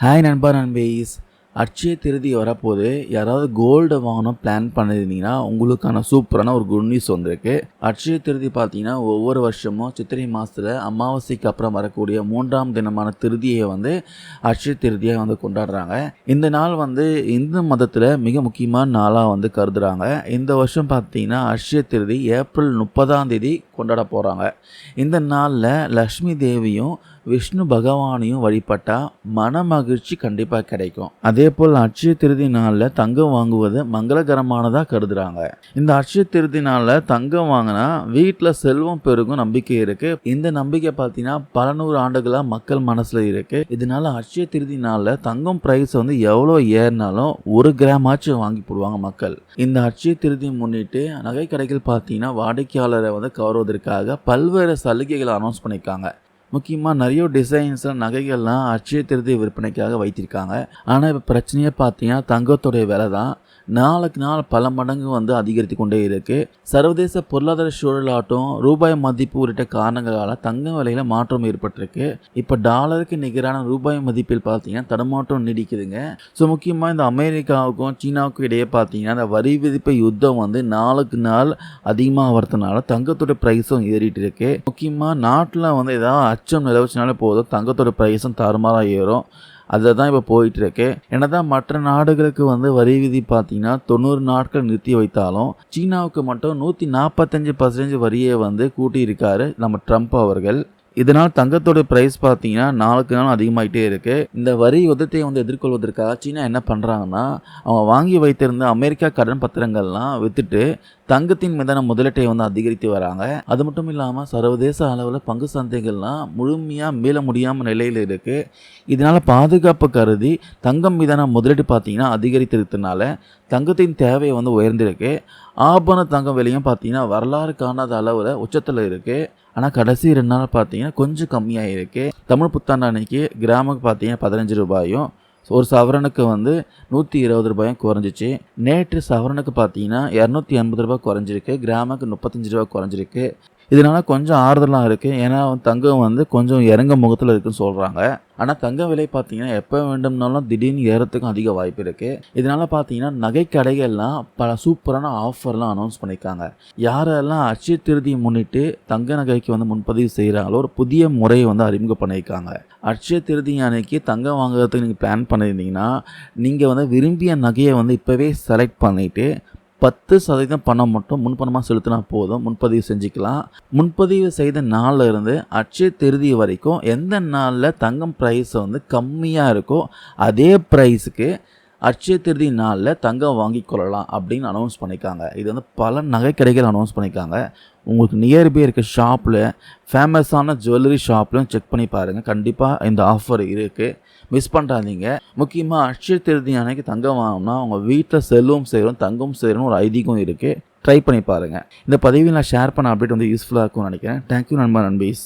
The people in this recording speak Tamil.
ஹாய் நண்பா நண்பீஸ். அட்சய திருதி வரப்போது. யாராவது கோல்டு வாங்கணும் பிளான் பண்ணியிருந்தீங்கன்னா உங்களுக்கான சூப்பரான ஒரு குட் நியூஸ் வந்திருக்கு. அட்சய திருதி பார்த்தீங்கன்னா ஒவ்வொரு வருஷமும் சித்திரை மாதத்தில் அமாவாசைக்கு அப்புறம் வரக்கூடிய மூன்றாம் தினமான திருதியை வந்து அட்சய திருதியாக வந்து கொண்டாடுறாங்க. இந்த நாள் வந்து இந்து மதத்தில் மிக முக்கியமான நாளாக வந்து கருதுகிறாங்க இந்த வருஷம் பார்த்தீங்கன்னா அட்சய திருதி ஏப்ரல் முப்பதாம் தேதி கொண்டாட போகிறாங்க இந்த நாளில் லக்ஷ்மி தேவியும் விஷ்ணு பகவானையும் வழிபட்டால் மன மகிழ்ச்சி கண்டிப்பாக கிடைக்கும். அதே போல் அட்சய திருதி நாளில் தங்கம் வாங்குவது மங்களகரமானதாக கருதுகிறாங்க இந்த அட்சய திருதி நாளில் தங்கம் வாங்கினா வீட்டில் செல்வம் பெருகும் நம்பிக்கை இருக்குது இந்த நம்பிக்கை பார்த்தீங்கன்னா பல நூறு ஆண்டுகளாக மக்கள் மனசில் இருக்குது இதனால அட்சய திருதி நாளில் தங்கம் ப்ரைஸ் வந்து எவ்வளோ ஏறினாலும் ஒரு கிராமாச்சும் வாங்கி போடுவாங்க மக்கள். இந்த அட்சய திருதி முன்னிட்டு நகை கடைகள் பார்த்தீங்கன்னா வாடிக்கையாளரை வந்து கவர்வதற்காக பல்வேறு சலுகைகளை அனௌன்ஸ் பண்ணியிருக்காங்க. முக்கியமாக நிறைய டிசைன்ஸில் நகைகள்லாம் அட்சய திருதி விற்பனைக்காக வைத்திருக்காங்க. ஆனால் இப்போ பிரச்சனையே பார்த்தீங்கன்னா தங்கத்துடைய விலை தான் நாளுக்கு நாள் பல மடங்கு வந்து அதிகரித்து கொண்டே இருக்குது சர்வதேச பொருளாதார சூழலாட்டும் ரூபாய் மதிப்பு உள்ளிட்ட காரணங்களால் தங்க விலையில் மாற்றம் ஏற்பட்டிருக்கு. இப்போ டாலருக்கு நிகரான ரூபாய் மதிப்பில் பார்த்தீங்கன்னா தடுமாற்றம் நீடிக்குதுங்க. ஸோ முக்கியமாக இந்த அமெரிக்காவுக்கும் சீனாவுக்கும் இடையே பார்த்தீங்கன்னா இந்த வரி விதிப்பு யுத்தம் வந்து நாளுக்கு நாள் அதிகமாக வரதுனால தங்கத்துடைய ப்ரைஸும் ஏறிட்டு இருக்கு. முக்கியமாக நாட்டில் வந்து ஏதாவது அச்சம் நிலவச்சினாலே போதும். தங்கத்தோட ப்ரைஸும் தாறுமாறாக ஏறும். அதில் தான் இப்போ போயிட்டுருக்கு. என்ன தான் மற்ற நாடுகளுக்கு வந்து வரி விதி பார்த்தீங்கன்னா தொண்ணூறு நாட்கள் நிறுத்தி வைத்தாலும் சீனாவுக்கு மட்டும் நூற்றி நாற்பத்தஞ்சு பர்சன்டேஜ் வரியை வந்து கூட்டியிருக்காரு நம்ம ட்ரம்ப் அவர்கள். இதனால் தங்கத்தோட ப்ரைஸ் பார்த்தீங்கன்னா நாளுக்கு நாள் அதிகமாகிட்டே இருக்குது இந்த வரி யுத்தத்தை வந்து எதிர்கொள்வதற்காக சீனா என்ன பண்ணுறாங்கன்னா அவங்க வாங்கி வைத்திருந்த அமெரிக்கா கடன் பத்திரங்கள்லாம் விற்றுட்டு தங்கத்தின் மீதான முதலீட்டை வந்து அதிகரித்து வராங்க. அது மட்டும் இல்லாமல் சர்வதேச அளவில் பங்கு சந்தைகள்லாம் முழுமையாக மீள முடியாமல் நிலையில் இருக்குது இதனால் பாதுகாப்பு கருதி தங்கம் மீதான முதலீடு பார்த்தீங்கன்னா அதிகரித்திருக்கிறதுனால தங்கத்தின் தேவை வந்து உயர்ந்திருக்கு. ஆபரண தங்கம் விலையும் பார்த்தீங்கன்னா வரலாறு காணாத அளவில் உச்சத்தில் இருக்குது ஆனால் கடைசி ரெண்டு நாள் பார்த்தீங்கன்னா கொஞ்சம் கம்மியாக இருக்குது தமிழ் புத்தாண்டு அன்னைக்கு கிராமுக்கு பார்த்தீங்கன்னா பதினஞ்சு ரூபாயும் ஒரு சவரனுக்கு வந்து நூற்றி இருபது ரூபாயும் குறைஞ்சிச்சு. நேற்று சவரனுக்கு பார்த்தீங்கன்னா இரநூத்தி எண்பது ரூபாய் குறைஞ்சிருக்கு. கிராமுக்கு முப்பத்தஞ்சு ரூபாய் குறைஞ்சிருக்கு. இதனால் கொஞ்சம் ஆறுதலாக இருக்குது ஏன்னா தங்கம் வந்து கொஞ்சம் இறங்க முகத்தில் இருக்குன்னு சொல்கிறாங்க ஆனால் தங்க விலை பார்த்தீங்கன்னா எப்போ வேண்டும்னாலும் திடீர்னு ஏறத்துக்கும் அதிக வாய்ப்பு இருக்குது இதனால் பார்த்தீங்கன்னா நகை கடைகள்லாம் பல சூப்பரான ஆஃபர்லாம் அனௌன்ஸ் பண்ணியிருக்காங்க யாரெல்லாம் அட்சய திருதியை முன்னிட்டு தங்க நகைக்கு வந்து முன்பதிவு செய்கிறாங்களோ ஒரு புதிய முறையை வந்து அறிமுகம் பண்ணியிருக்காங்க அட்சய திருதி அன்னைக்கு தங்கம் வாங்குறதுக்கு நீங்கள் பிளான் பண்ணியிருந்தீங்கன்னா நீங்கள் வந்து விரும்பிய நகையை வந்து இப்போவே செலக்ட் பண்ணிவிட்டு பத்து சதவீதம் பணம் மட்டும் முன்பணமாக செலுத்தினா போதும். முன்பதிவு செஞ்சுக்கலாம். முன்பதிவு செய்த நாளில் இருந்து அட்சய திருதி வரைக்கும் எந்த நாளில் தங்கம் ப்ரைஸ் வந்து கம்மியாக இருக்கோ அதே ப்ரைஸுக்கு அட்சய திருதி நாளில் தங்கம் வாங்கி கொள்ளலாம் அப்படின்னு அனௌன்ஸ் பண்ணியிருக்காங்க இது வந்து பல நகைக்கடைகள் அனௌன்ஸ் பண்ணியிருக்காங்க உங்களுக்கு நியர்பை இருக்க ஷாப்பில் ஃபேமஸான ஜுவல்லரி ஷாப்லையும் செக் பண்ணி பாருங்கள் கண்டிப்பாக இந்த ஆஃபர் இருக்குது மிஸ் பண்ணுறாதீங்க முக்கியமாக அட்சய திருதி அன்னைக்கு தங்கம் வாங்கினா உங்கள் வீட்டில் செல்வம் செய்கிறோம் தங்கம் செய்கிறோம் ஒரு ஐதீகம் இருக்குது ட்ரை பண்ணி பாருங்கள் இந்த பதவியில் நான் ஷேர் பண்ண அப்டேட் வந்து யூஸ்ஃபுல்லாக இருக்கும்னு நினைக்கிறேன். தேங்க்யூ நண்பா நண்பீஸ்.